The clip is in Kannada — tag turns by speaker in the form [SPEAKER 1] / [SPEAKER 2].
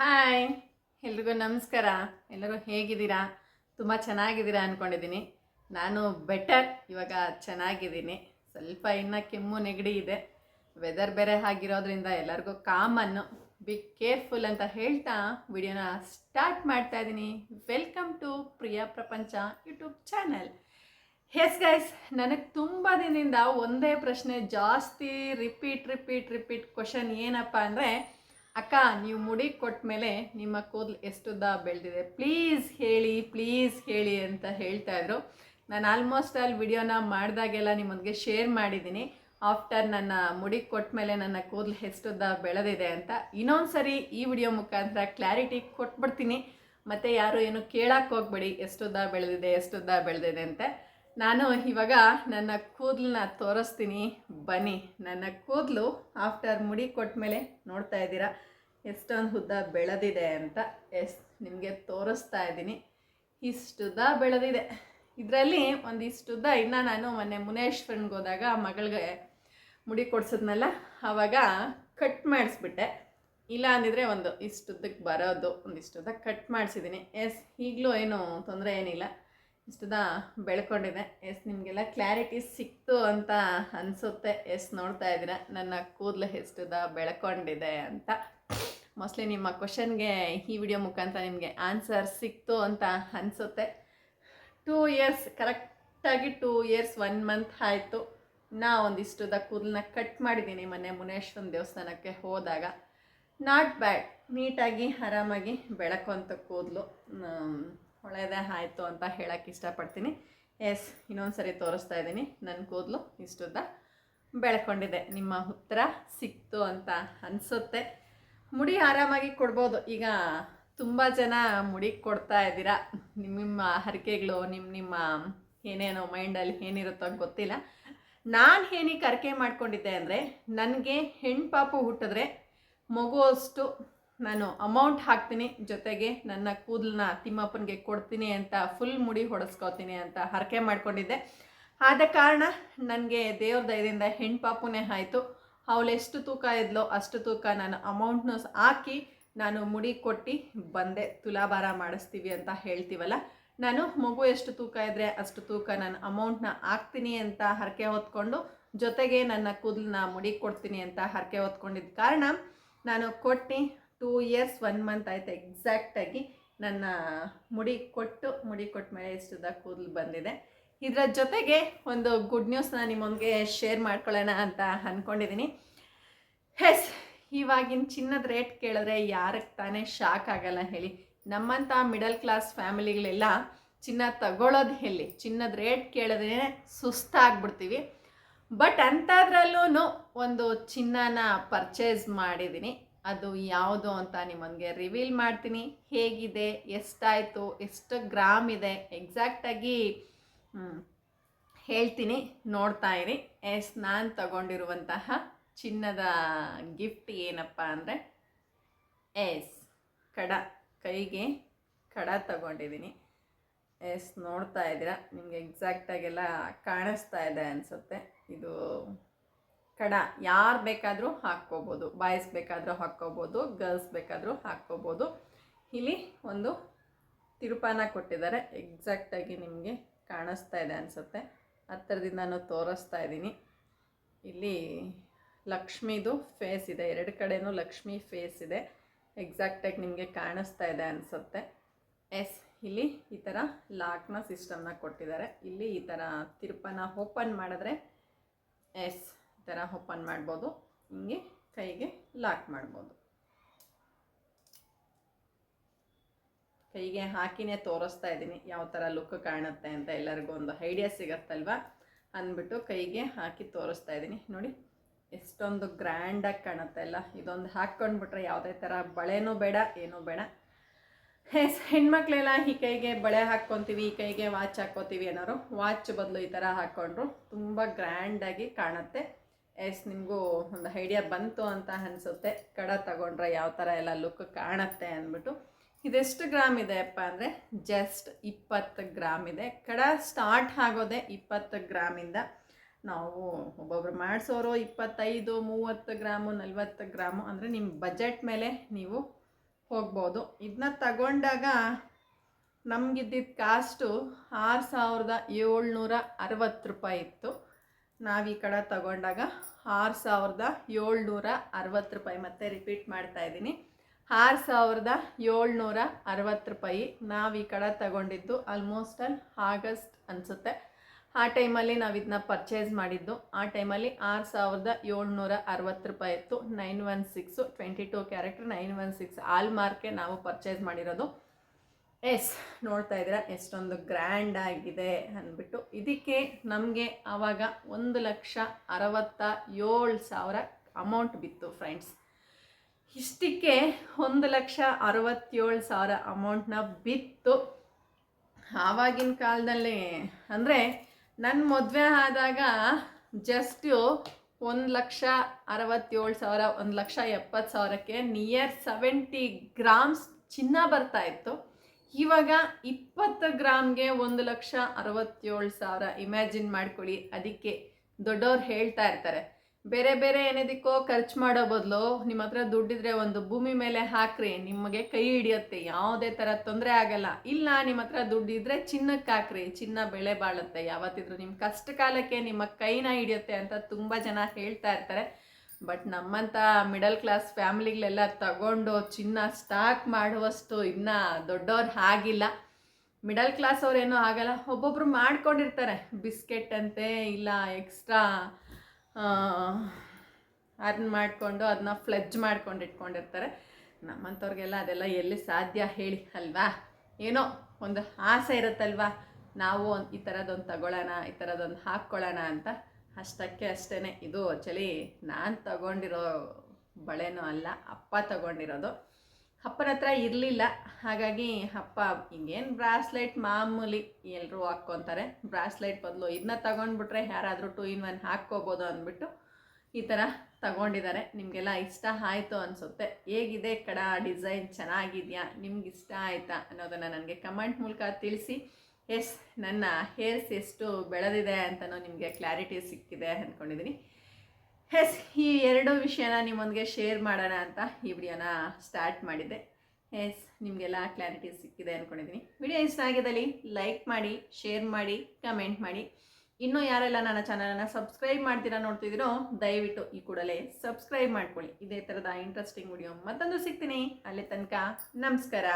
[SPEAKER 1] ಹಾಯ್ ಎಲ್ರಿಗೂ ನಮಸ್ಕಾರ. ಎಲ್ಲರೂ ಹೇಗಿದ್ದೀರಾ? ತುಂಬ ಚೆನ್ನಾಗಿದ್ದೀರಾ ಅಂದ್ಕೊಂಡಿದ್ದೀನಿ ನಾನು ಬೆಟರ್ ಇವಾಗ ಚೆನ್ನಾಗಿದ್ದೀನಿ. ಸ್ವಲ್ಪ ಇನ್ನು ಕೆಮ್ಮು ನೆಗಡಿ ಇದೆ. ವೆದರ್ ಬೇರೆ ಆಗಿರೋದ್ರಿಂದ ಎಲ್ಲರಿಗೂ ಕಾಮನ್ನು ಬಿ ಕೇರ್ಫುಲ್ ಅಂತ ಹೇಳ್ತಾ ವಿಡಿಯೋನ ಸ್ಟಾರ್ಟ್ ಮಾಡ್ತಾ ಇದ್ದೀನಿ. ವೆಲ್ಕಮ್ ಟು ಪ್ರಿಯಾ ಪ್ರಪಂಚ ಯೂಟ್ಯೂಬ್ ಚಾನಲ್ ಎಸ್ ಗೈಸ್ ನನಗೆ ತುಂಬ ದಿನದಿಂದ ಒಂದೇ ಪ್ರಶ್ನೆ ಜಾಸ್ತಿ ರಿಪೀಟ್ ರಿಪೀಟ್ ರಿಪೀಟ್ ಕ್ವಶನ್ ಏನಪ್ಪ ಅಂದರೆ ಅಕ್ಕ, ನೀವು ಮುಡಿ ಕೊಟ್ಟ ಮೇಲೆ ನಿಮ್ಮ ಕೂದಲು ಎಷ್ಟುದ್ದ ಬೆಳೆದಿದೆ. ಪ್ಲೀಸ್ ಹೇಳಿ ಪ್ಲೀಸ್ ಹೇಳಿ ಅಂತ ಹೇಳ್ತಾ ಇದ್ರು. ನಾನು ಆಲ್ಮೋಸ್ಟ್ ಅಲ್ಲಿ ವಿಡಿಯೋನ ಮಾಡಿದಾಗೆಲ್ಲ ನಿಮ್ಮೊಂದಿಗೆ ಶೇರ್ ಮಾಡಿದ್ದೀನಿ ಆಫ್ಟರ್ ನನ್ನ ಮುಡಿ ಕೊಟ್ಟ ಮೇಲೆ ನನ್ನ ಕೂದಲು ಎಷ್ಟುದ್ದ ಬೆಳೆದಿದೆ ಅಂತ ಇನ್ನೊಂದು ಸರಿ ಈ ವಿಡಿಯೋ ಮುಖಾಂತರ ಕ್ಲಾರಿಟಿ ಕೊಟ್ಬಿಡ್ತೀನಿ. ಮತ್ತು ಯಾರು ಏನು ಕೇಳಕ್ಕೆ ಹೋಗ್ಬೇಡಿ, ಎಷ್ಟುದ್ದ ಬೆಳೆದಿದೆ ಎಷ್ಟುದ್ದ ಬೆಳೆದಿದೆ ಅಂತ. ನಾನು ಇವಾಗ ನನ್ನ ಕೂದಲನ್ನ ತೋರಿಸ್ತೀನಿ. ಬನ್ನಿ. ನನ್ನ ಕೂದಲು ಆಫ್ಟರ್ ಮುಡಿ ಕೊಟ್ಟ ಮೇಲೆ ನೋಡ್ತಾ ಇದ್ದೀರಾ? ಎಷ್ಟೊಂದು ಉದ್ದ ಬೆಳೆದಿದೆ ಅಂತ ಎಸ್, ನಿಮಗೆ ತೋರಿಸ್ತಾ ಇದ್ದೀನಿ. ಇಷ್ಟುದ್ದ ಬೆಳೆದಿದೆ. ಇದರಲ್ಲಿ ಒಂದಿಷ್ಟುದ್ದ ಇನ್ನು ನಾನು ಮೊನ್ನೆ ಮುನೇಶ್ವರನ್ಗೆ ಹೋದಾಗ ಮಗಳಿಗೆ ಮುಡಿ ಕೊಡ್ಸಿದ್ನಲ್ಲ ಆವಾಗ ಕಟ್ ಮಾಡಿಸ್ಬಿಟ್ಟೆ. ಇಲ್ಲ ಅಂದಿದ್ರೆ ಒಂದು ಇಷ್ಟುದ್ದಕ್ಕೆ ಬರೋದು ಒಂದಿಷ್ಟುದ್ದ ಕಟ್ ಮಾಡಿಸಿದ್ದೀನಿ ಎಸ್, ಈಗಲೂ ಏನು ತೊಂದರೆ ಏನಿಲ್ಲ. ಇಷ್ಟುದ ಬೆಳ್ಕೊಂಡಿದೆ. ಎಸ್, ನಿಮಗೆಲ್ಲ ಕ್ಲಾರಿಟಿ ಸಿಕ್ತು ಅಂತ ಅನಿಸುತ್ತೆ. ಎಸ್, ನೋಡ್ತಾ ಇದ್ದೀರಾ. ನನ್ನ ಕೂದಲು ಎಷ್ಟದ ಬೆಳ್ಕೊಂಡಿದೆ ಅಂತ. ಮೋಸ್ಟ್ಲಿ ನಿಮ್ಮ ಕ್ವಶನ್ಗೆ ಈ ವಿಡಿಯೋ ಮುಖಾಂತರ ನಿಮಗೆ ಆನ್ಸರ್ ಸಿಕ್ತು ಅಂತ ಅನಿಸುತ್ತೆ. ಟೂ ಇಯರ್ಸ್ ಕರೆಕ್ಟಾಗಿ ಟೂ ಇಯರ್ಸ್ ಒನ್ ಮಂತ್ ಆಯಿತು. ನಾ ಒಂದಿಷ್ಟದ ಕೂದಲನ್ನ ಕಟ್ ಮಾಡಿದ್ದೀನಿ ಮೊನ್ನೆ ಮುನೇಶ್ವರನ ದೇವಸ್ಥಾನಕ್ಕೆ ಹೋದಾಗ. ನಾಟ್ ಬ್ಯಾಡ್ ನೀಟಾಗಿ, ಆರಾಮಾಗಿ ಬೆಳಕೊಂತ ಕೂದಲು. ಒಳ್ಳೆಯದೇ ಆಯಿತು ಅಂತ ಹೇಳಕ್ಕೆ ಇಷ್ಟಪಡ್ತೀನಿ. ಎಸ್ ಇನ್ನೊಂದು ಸರಿ ತೋರಿಸ್ತಾ ಇದ್ದೀನಿ. ನನ್ನ ಕೂದಲು ಇಷ್ಟುದ್ದ ಬೆಳ್ಕೊಂಡಿದೆ. ನಿಮ್ಮ ಉತ್ತರ ಸಿಕ್ತು ಅಂತ ಅನಿಸುತ್ತೆ. ಮುಡಿ ಆರಾಮಾಗಿ ಕೊಡ್ಬೋದು. ಈಗ ತುಂಬ ಜನ ಮುಡಿ ಕೊಡ್ತಾ ಇದ್ದೀರಾ. ನಿಮ್ಮ ನಿಮ್ಮ ಹರಕೆಗಳು ನಿಮ್ಮ ನಿಮ್ಮ ಏನೇನೋ ಮೈಂಡಲ್ಲಿ ಏನಿರುತ್ತೋ ಗೊತ್ತಿಲ್ಲ. ನಾನು ಏನಕ್ಕೆ ಹರಕೆ ಮಾಡ್ಕೊಂಡಿದ್ದೆ ಅಂದರೆ, ನನಗೆ ಹೆಣ್ಣು ಪಾಪು ಹುಟ್ಟಿದ್ರೆ ಮಗು ಅಷ್ಟು ನಾನು ಅಮೌಂಟ್ ಹಾಕ್ತೀನಿ ಜೊತೆಗೆ ನನ್ನ ಕೂದಲನ್ನ ತಿಮ್ಮಪ್ಪನಿಗೆ ಕೊಡ್ತೀನಿ ಅಂತ ಫುಲ್ ಮುಡಿ ಹೊಡೆಸ್ಕೋತೀನಿ ಅಂತ ಹರಕೆ ಮಾಡ್ಕೊಂಡಿದ್ದೆ. ಆದ ಕಾರಣ ನನಗೆ ದೇವ್ರ ದಯದಿಂದ ಹೆಣ್ಣು ಪಾಪುನೇ ಆಯಿತು. ಅವಳು ಎಷ್ಟು ತೂಕ ಇದ್ಲೋ ಅಷ್ಟು ತೂಕ ನಾನು ಅಮೌಂಟ್ನ ಹಾಕಿ ನಾನು ಮುಡಿ ಕೊಟ್ಟು ಬಂದೆ. ತುಲಾಭಾರ ಮಾಡಿಸ್ತೀವಿ ಅಂತ ಹೇಳ್ತೀವಲ್ಲ, ನಾನು ಮಗು ಎಷ್ಟು ತೂಕ ಇದ್ದರೆ ಅಷ್ಟು ತೂಕ ನಾನು ಅಮೌಂಟ್ನ ಹಾಕ್ತೀನಿ ಅಂತ ಹರಕೆ ಹೊತ್ಕೊಂಡು ಜೊತೆಗೆ ನನ್ನ ಕೂದಲನ್ನ ಮುಡಿ ಕೊಡ್ತೀನಿ ಅಂತ ಹರಕೆ ಹೊತ್ಕೊಂಡಿದ್ದ ಕಾರಣ ನಾನು ಕೊಟ್ಟು ಟೂ ಇಯರ್ಸ್ ಒನ್ ಮಂತ್ ಆಯಿತು ಎಕ್ಸಾಕ್ಟಾಗಿ ನನ್ನ ಮುಡಿ ಕೊಟ್ಟು, ಮುಡಿ ಕೊಟ್ಟ ಮೇಲೆ ಇಷ್ಟುದ ಕೂದಲು ಬಂದಿದೆ. ಇದರ ಜೊತೆಗೆ ಒಂದು ಗುಡ್ ನ್ಯೂಸ್ನ ನಿಮ್ಮೊಂದಿಗೆ ಶೇರ್ ಮಾಡ್ಕೊಳ್ಳೋಣ ಅಂತ ಅಂದ್ಕೊಂಡಿದ್ದೀನಿ ಎಸ್ ಇವಾಗಿನ ಚಿನ್ನದ ರೇಟ್ ಕೇಳಿದ್ರೆ ಯಾರಕ್ಕೆ ತಾನೇ ಶಾಕ್ ಆಗಲ್ಲ ಹೇಳಿ. ನಮ್ಮಂಥ ಮಿಡಲ್ ಕ್ಲಾಸ್ ಫ್ಯಾಮಿಲಿಗಳೆಲ್ಲ ಚಿನ್ನ ತಗೊಳ್ಳೋದು ಎಲ್ಲಿ ಚಿನ್ನದ ರೇಟ್ ಕೇಳಿದ್ರೆ ಸುಸ್ತಾಗ್ಬಿಡ್ತೀವಿ. ಬಟ್ ಅಂಥದ್ರಲ್ಲೂ ಒಂದು ಚಿನ್ನನ ಪರ್ಚೇಸ್ ಮಾಡಿದ್ದೀನಿ ಅದು ಯಾವುದು ಅಂತ ನಿಮಗೆ ರಿವೀಲ್ ಮಾಡ್ತೀನಿ. ಹೇಗಿದೆ? ಎಷ್ಟಾಯಿತು? ಎಷ್ಟು ಗ್ರಾಮ್ ಇದೆ? ಎಕ್ಸಾಕ್ಟಾಗಿ ಹೇಳ್ತೀನಿ, ನೋಡ್ತಾ ಇರಿ. ಎಸ್, ನಾನು ತಗೊಂಡಿರುವಂತಹ ಚಿನ್ನದ ಗಿಫ್ಟ್ ಏನಪ್ಪ ಅಂದರೆ, ಎಸ್, ಕಡ, ಕೈಗೆ ಕಡ ತಗೊಂಡಿದ್ದೀನಿ. ಎಸ್, ನೋಡ್ತಾ ಇದ್ದೀರಾ? ನಿಮಗೆ ಎಕ್ಸಾಕ್ಟಾಗೆಲ್ಲ ಕಾಣಿಸ್ತಾ ಇದೆ ಅನಿಸುತ್ತೆ. ಇದು ಕಡ ಯಾರು ಬೇಕಾದರೂ ಹಾಕ್ಕೋಬೋದು ಬಾಯ್ಸ್ ಬೇಕಾದರೂ ಹಾಕ್ಕೋಬೋದು ಗರ್ಲ್ಸ್ ಬೇಕಾದರೂ ಹಾಕ್ಕೋಬೋದು. ಇಲ್ಲಿ ಒಂದು ತಿರುಪಾನ ಕೊಟ್ಟಿದ್ದಾರೆ. ಎಕ್ಸಾಕ್ಟಾಗಿ ನಿಮಗೆ ಕಾಣಿಸ್ತಾ ಇದೆ ಅನಿಸುತ್ತೆ. ಹತ್ತಿರದಿಂದ ನಾನು ತೋರಿಸ್ತಾ ಇದ್ದೀನಿ. ಇಲ್ಲಿ ಲಕ್ಷ್ಮಿದು ಫೇಸ್ ಇದೆ. ಎರಡು ಕಡೆನೂ ಲಕ್ಷ್ಮಿ ಫೇಸ್ ಇದೆ. ಎಕ್ಸಾಕ್ಟಾಗಿ ನಿಮಗೆ ಕಾಣಿಸ್ತಾ ಇದೆ ಅನಿಸುತ್ತೆ. ಎಸ್ ಇಲ್ಲಿ ಈ ಥರ ಲಾಕ್ನ ಸಿಸ್ಟಮ್ನ ಕೊಟ್ಟಿದ್ದಾರೆ. ಇಲ್ಲಿ ಈ ಥರ ತಿರುಪನ ಓಪನ್ ಮಾಡಿದ್ರೆ ಎಸ್ ಥರ ಓಪನ್ ಮಾಡ್ಬೋದು. ಹಿಂಗೆ ಕೈಗೆ ಲಾಕ್ ಮಾಡ್ಬೋದು. ಕೈಗೆ ಹಾಕಿನೇ ತೋರಿಸ್ತಾ ಇದ್ದೀನಿ ಯಾವ ಥರ ಲುಕ್ ಕಾಣುತ್ತೆ ಅಂತ ಎಲ್ಲರಿಗೂ ಒಂದು ಐಡಿಯಾ ಸಿಗತ್ತಲ್ವ? ಅಂದ್ಬಿಟ್ಟು ಕೈಗೆ ಹಾಕಿ ತೋರಿಸ್ತಾ ಇದ್ದೀನಿ. ನೋಡಿ, ಎಷ್ಟೊಂದು ಗ್ರ್ಯಾಂಡಾಗಿ ಕಾಣುತ್ತೆ ಅಲ್ಲ. ಇದೊಂದು ಹಾಕ್ಕೊಂಡ್ಬಿಟ್ರೆ ಯಾವುದೇ ಥರ ಬಳೆನೂ ಬೇಡ, ಏನೂ ಬೇಡ. ಹೆಣ್ಮಕ್ಳೆಲ್ಲ ಈ ಕೈಗೆ ಬಳೆ ಹಾಕ್ಕೊತೀವಿ, ಈ ಕೈಗೆ ವಾಚ್ ಹಾಕ್ಕೋತೀವಿ ಅನ್ನೋರು, ವಾಚ್ ಬದಲು ಈ ಥರ ಹಾಕ್ಕೊಂಡ್ರು ತುಂಬ ಗ್ರ್ಯಾಂಡಾಗಿ ಕಾಣುತ್ತೆ. ಎಸ್, ನಿಮಗೂ ಒಂದು ಐಡಿಯಾ ಬಂತು ಅಂತ ಅನಿಸುತ್ತೆ. ಕಡ ತಗೊಂಡ್ರೆ ಯಾವ ಥರ ಎಲ್ಲ ಲುಕ್ ಕಾಣುತ್ತೆ ಅಂದ್ಬಿಟ್ಟು. ಇದೆಷ್ಟು ಗ್ರಾಮ್ ಇದೆ ಅಪ್ಪ ಅಂದರೆ? ಜಸ್ಟ್ ಇಪ್ಪತ್ತು ಗ್ರಾಮ್ ಇದೆ. ಕಡ ಸ್ಟಾರ್ಟ್ ಆಗೋದೆ ಇಪ್ಪತ್ತು ಗ್ರಾಮಿಂದ ನಾವು ಒಬ್ಬೊಬ್ರು ಮಾಡಿಸೋರು ಇಪ್ಪತ್ತೈದು, ಮೂವತ್ತು ಗ್ರಾಮು, ನಲ್ವತ್ತು ಗ್ರಾಮು ಅಂದರೆ ನಿಮ್ಮ ಬಜೆಟ್ ಮೇಲೆ ನೀವು ಹೋಗ್ಬೋದು. ಇದನ್ನ ತಗೊಂಡಾಗ ನಮಗಿದ್ದಿದ್ದ ಕಾಸ್ಟು ಆರು ಸಾವಿರದ ಏಳ್ನೂರ ಅರವತ್ತು ರೂಪಾಯಿ ಇತ್ತು. ನಾವು ಈ ಕಡೆ ತಗೊಂಡಾಗ ಆರು ಸಾವಿರದ ಏಳ್ನೂರ ಅರವತ್ತು ರೂಪಾಯಿ ಮತ್ತೆ ರಿಪೀಟ್ ಮಾಡ್ತಾ ಇದ್ದೀನಿ. ಆರು ಸಾವಿರದ ಏಳ್ನೂರ ಅರವತ್ತು ರೂಪಾಯಿ ನಾವು ಈ ಕಡೆ ತಗೊಂಡಿದ್ದು ಆಲ್ಮೋಸ್ಟ್ ಅಲ್ಲಿ ಆಗಸ್ಟ್ ಅನಿಸುತ್ತೆ. ಆ ಟೈಮಲ್ಲಿ ನಾವು ಇದನ್ನ ಪರ್ಚೇಸ್ ಮಾಡಿದ್ದು. ಆ ಟೈಮಲ್ಲಿ ಆರು ಸಾವಿರದ ಏಳ್ನೂರ ಅರವತ್ತು ರೂಪಾಯಿ ಇತ್ತು. Nine one six twenty two character nine one six all market ನಾವು ಪರ್ಚೇಸ್ ಮಾಡಿರೋದು. ಎಸ್, ನೋಡ್ತಾ ಇದ್ದೀರಾ? ಎಷ್ಟೊಂದು ಗ್ರ್ಯಾಂಡ್ ಆಗಿದೆ ಅಂದ್ಬಿಟ್ಟು. ಇದಕ್ಕೆ ನಮಗೆ ಆವಾಗ ಒಂದು ಲಕ್ಷ ಅರವತ್ತ ಏಳು ಸಾವಿರ ಅಮೌಂಟ್ ಬಿತ್ತು ಫ್ರೆಂಡ್ಸ್ ಇಷ್ಟಕ್ಕೆ ಒಂದು ಲಕ್ಷ ಅರವತ್ತೇಳು ಸಾವಿರ ಅಮೌಂಟ್ನ ಬಿತ್ತು. ಆವಾಗಿನ ಕಾಲದಲ್ಲಿ ಅಂದರೆ ನನ್ನ ಮದುವೆ ಆದಾಗ ಜಸ್ಟು ಒಂದು ಲಕ್ಷ ಅರವತ್ತೇಳು ಸಾವಿರ, ಒಂದು ಲಕ್ಷ ಎಪ್ಪತ್ತು ಸಾವಿರಕ್ಕೆ ನಿಯರ್ ಸೆವೆಂಟಿ ಗ್ರಾಮ್ಸ್ ಚಿನ್ನ ಬರ್ತಾ ಇತ್ತು. ಇವಾಗ ಇಪ್ಪತ್ತು ಗ್ರಾಮ್ಗೆ ಒಂದು ಲಕ್ಷ ಅರವತ್ತೇಳು ಸಾವಿರ ಇಮ್ಯಾಜಿನ್ ಮಾಡ್ಕೊಳ್ಳಿ. ಅದಕ್ಕೆ ದೊಡ್ಡವ್ರು ಹೇಳ್ತಾ ಇರ್ತಾರೆ, ಬೇರೆ ಬೇರೆ ಏನೇದಕ್ಕೋ ಖರ್ಚು ಮಾಡೋ ಬದಲು ನಿಮ್ಮ ಹತ್ರ ದುಡ್ಡಿದ್ರೆ ಒಂದು ಭೂಮಿ ಮೇಲೆ ಹಾಕ್ರಿ, ನಿಮಗೆ ಕೈ ಹಿಡಿಯುತ್ತೆ, ಯಾವುದೇ ಥರ ತೊಂದರೆ ಆಗಲ್ಲ. ಇಲ್ಲ, ನಿಮ್ಮ ಹತ್ರ ದುಡ್ಡಿದ್ರೆ ಚಿನ್ನಕ್ಕೆ ಹಾಕ್ರಿ, ಚಿನ್ನ ಬೆಳೆ ಬಾಳುತ್ತೆ. ಯಾವತ್ತಿದ್ರು ನಿಮ್ಮ ಕಷ್ಟ ಕಾಲಕ್ಕೆ ನಿಮ್ಮ ಕೈನ ಹಿಡಿಯುತ್ತೆ ಅಂತ ತುಂಬ ಜನ ಹೇಳ್ತಾ ಇರ್ತಾರೆ. ಬಟ್ ನಮ್ಮಂಥ ಮಿಡಲ್ ಕ್ಲಾಸ್ ಫ್ಯಾಮಿಲಿಗಳೆಲ್ಲ ತಗೊಂಡು ಚಿನ್ನ ಸ್ಟಾಕ್ ಮಾಡುವಷ್ಟು ಇನ್ನೂ ದೊಡ್ಡವ್ರು ಆಗಿಲ್ಲ ಮಿಡಲ್ ಕ್ಲಾಸ್ ಅವ್ರೇನೂ ಆಗಲ್ಲ ಒಬ್ಬೊಬ್ರು ಮಾಡ್ಕೊಂಡಿರ್ತಾರೆ. ಬಿಸ್ಕೆಟ್ ಅಂತೆ ಇಲ್ಲ ಎಕ್ಸ್ಟ್ರಾ ಅದನ್ನ ಮಾಡಿಕೊಂಡು ಅದನ್ನ ಫ್ಲೆಜ್ ಮಾಡ್ಕೊಂಡು ಇಟ್ಕೊಂಡಿರ್ತಾರೆ. ನಮ್ಮಂಥವ್ರಿಗೆಲ್ಲ ಅದೆಲ್ಲ ಎಲ್ಲಿ ಸಾಧ್ಯ ಹೇಳಿ, ಅಲ್ವಾ? ಏನೋ ಒಂದು ಆಸೆ ಇರುತ್ತಲ್ವಾ? ನಾವು ಈ ಥರದೊಂದು ತಗೊಳ್ಳೋಣ, ಈ ಥರದೊಂದು ಹಾಕ್ಕೊಳ್ಳೋಣ ಅಂತ ಅಷ್ಟಕ್ಕೆ ಅಷ್ಟೇ ಇದು ಆ್ಯಕ್ಚುಲಿ ನಾನು ತಗೊಂಡಿರೋ ಬಳೆನೂ ಅಲ್ಲ, ಅಪ್ಪ ತಗೊಂಡಿರೋದು. ಅಪ್ಪನ ಹತ್ರ ಇರಲಿಲ್ಲ. ಹಾಗಾಗಿ ಅಪ್ಪ ಹಿಂಗೇನು ಬ್ರಾಸ್ಲೈಟ್ ಮಾಮೂಲಿ ಎಲ್ಲರೂ ಹಾಕ್ಕೊತಾರೆ. ಬ್ರಾಸ್ಲೈಟ್ ಬದಲು ಇದನ್ನ ತಗೊಂಡ್ಬಿಟ್ರೆ ಯಾರಾದರೂ ಟೂ ಇನ್ ಒನ್ ಹಾಕ್ಕೋಬೋದು ಅಂದ್ಬಿಟ್ಟು ಈ ಥರ ತಗೊಂಡಿದ್ದಾರೆ. ನಿಮಗೆಲ್ಲ ಇಷ್ಟ ಆಯಿತು ಅನಿಸುತ್ತೆ. ಹೇಗಿದೆ ಕಡ ಡಿಸೈನ್ ಚೆನ್ನಾಗಿದೆಯಾ? ನಿಮ್ಗೆ ಇಷ್ಟ ಆಯಿತಾ ಅನ್ನೋದನ್ನು ನನಗೆ ಕಮೆಂಟ್ ಮೂಲಕ ತಿಳಿಸಿ. ಎಸ್ ನನ್ನ ಹೇರ್ಸ್ ಎಷ್ಟು ಬೆಳೆದಿದೆ ಅಂತಲೂ ನಿಮಗೆ ಕ್ಲಾರಿಟಿ ಸಿಕ್ಕಿದೆ ಅಂದ್ಕೊಂಡಿದ್ದೀನಿ ಎಸ್ ಈ ಎರಡು ವಿಷಯನ ನಿಮ್ಮೊಂದಿಗೆ ಶೇರ್ ಮಾಡೋಣ ಅಂತ ಈ ವಿಡಿಯೋನ ಸ್ಟಾರ್ಟ್ ಮಾಡಿದ್ದೆ. ಎಸ್ ನಿಮಗೆಲ್ಲ ಕ್ಲಾರಿಟಿ ಸಿಕ್ಕಿದೆ ಅಂದ್ಕೊಂಡಿದ್ದೀನಿ ವಿಡಿಯೋ ಇಷ್ಟ ಆಗಿದ್ದಲ್ಲಿ ಲೈಕ್ ಮಾಡಿ ಶೇರ್ ಮಾಡಿ ಕಮೆಂಟ್ ಮಾಡಿ. ಇನ್ನೂ ಯಾರೆಲ್ಲ ನನ್ನ ಚಾನಲನ್ನು ಸಬ್ಸ್ಕ್ರೈಬ್ ಮಾಡ್ತೀರಾ ನೋಡ್ತಿದ್ದೀರೋ, ದಯವಿಟ್ಟು ಈ ಕೂಡಲೇ ಸಬ್ಸ್ಕ್ರೈಬ್ ಮಾಡ್ಕೊಳ್ಳಿ. ಇದೇ ಥರದ ಇಂಟ್ರೆಸ್ಟಿಂಗ್ ವಿಡಿಯೋ ಮತ್ತೊಂದು ಸಿಗ್ತೀನಿ. ಅಲ್ಲಿ ತನಕ ನಮಸ್ಕಾರ.